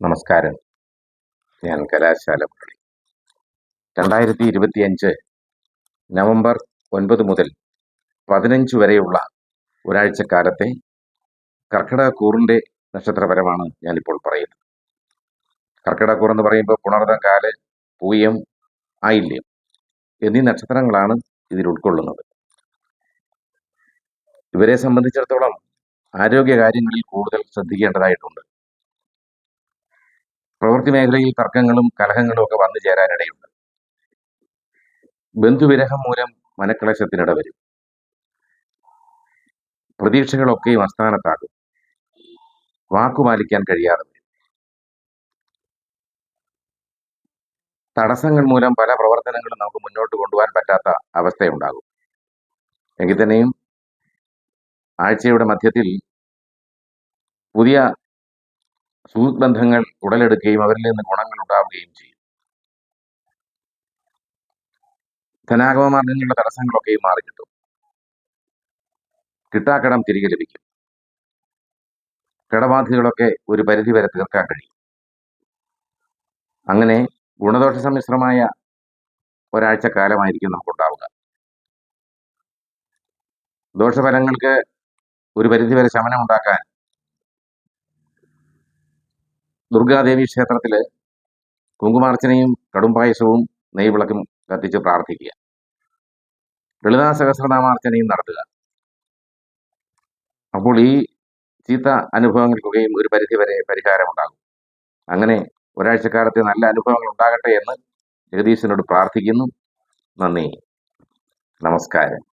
നമസ്കാരം. ഞാൻ കലാശാല മുരളി. രണ്ടായിരത്തി ഇരുപത്തിയഞ്ച് നവംബർ ഒൻപത് മുതൽ പതിനഞ്ച് വരെയുള്ള ഒരാഴ്ചക്കാലത്തെ കർക്കിടകക്കൂറിന്റെ നക്ഷത്രപരമാണ് ഞാനിപ്പോൾ പറയുന്നത്. കർക്കിടകക്കൂർ എന്ന് പറയുമ്പോൾ പുണർതം കാൽ പൂയം ആയില്യം എന്നീ നക്ഷത്രങ്ങളാണ് ഇതിൽ ഉൾക്കൊള്ളുന്നത്. ഇവരെ സംബന്ധിച്ചിടത്തോളം ആരോഗ്യ കാര്യങ്ങളിൽ കൂടുതൽ ശ്രദ്ധിക്കേണ്ടതായിട്ടുണ്ട്. പ്രവൃത്തി മേഖലയിൽ തർക്കങ്ങളും കലഹങ്ങളും ഒക്കെ വന്നു ചേരാനിടയുണ്ട്. ബന്ധുവിരഹം മൂലം മനക്കളശത്തിനിട വരും. പ്രതീക്ഷകളൊക്കെയും അസ്ഥാനത്താകും വാക്കുപാലിക്കാൻ കഴിയാതെ വരും. തടസ്സങ്ങൾ മൂലം പല പ്രവർത്തനങ്ങളും നമുക്ക് മുന്നോട്ട് കൊണ്ടുപോകാൻ പറ്റാത്ത അവസ്ഥയുണ്ടാകും. എങ്കിൽ തന്നെയും ആഴ്ചയുടെ മധ്യത്തിൽ പുതിയ സുഹൃത്ത് ബന്ധങ്ങൾ ഉടലെടുക്കുകയും അവരിൽ നിന്ന് ഗുണങ്ങൾ ഉണ്ടാവുകയും ചെയ്യും. ധനാഗമ മാർഗങ്ങളുടെ തടസ്സങ്ങളൊക്കെയും മാറിക്കിട്ടും കിട്ടാക്കടം തിരികെ ലഭിക്കും. കടബാധ്യതകളൊക്കെ ഒരു പരിധി വരെ തീർക്കാൻ കഴിയും. അങ്ങനെ ഗുണദോഷ സമ്മിശ്രമായ ഒരാഴ്ച കാലമായിരിക്കും നമുക്ക് ഉണ്ടാവുക ദോഷഫലങ്ങൾക്ക് ഒരു പരിധിവരെ ശമനം ഉണ്ടാക്കാൻ ദുർഗാദേവി ക്ഷേത്രത്തിൽ കുങ്കുമാർച്ചനയും കടുംപായസവും നെയ്വിളക്കും കത്തിച്ച് പ്രാർത്ഥിക്കുക. ലളിതാ സഹസ്രനാമാർച്ചനയും നടത്തുക. അപ്പോൾ ഈ ചീത്ത അനുഭവങ്ങൾക്കൊക്കെയും ഒരു പരിധി പരിധിവരെ പരിഹാരമുണ്ടാകും. അങ്ങനെ ഒരാഴ്ചക്കാലത്തെ നല്ല അനുഭവങ്ങൾ ഉണ്ടാകട്ടെ എന്ന് ജഗദീശനോട് പ്രാർത്ഥിക്കുന്നു. നന്ദി. നമസ്കാരം.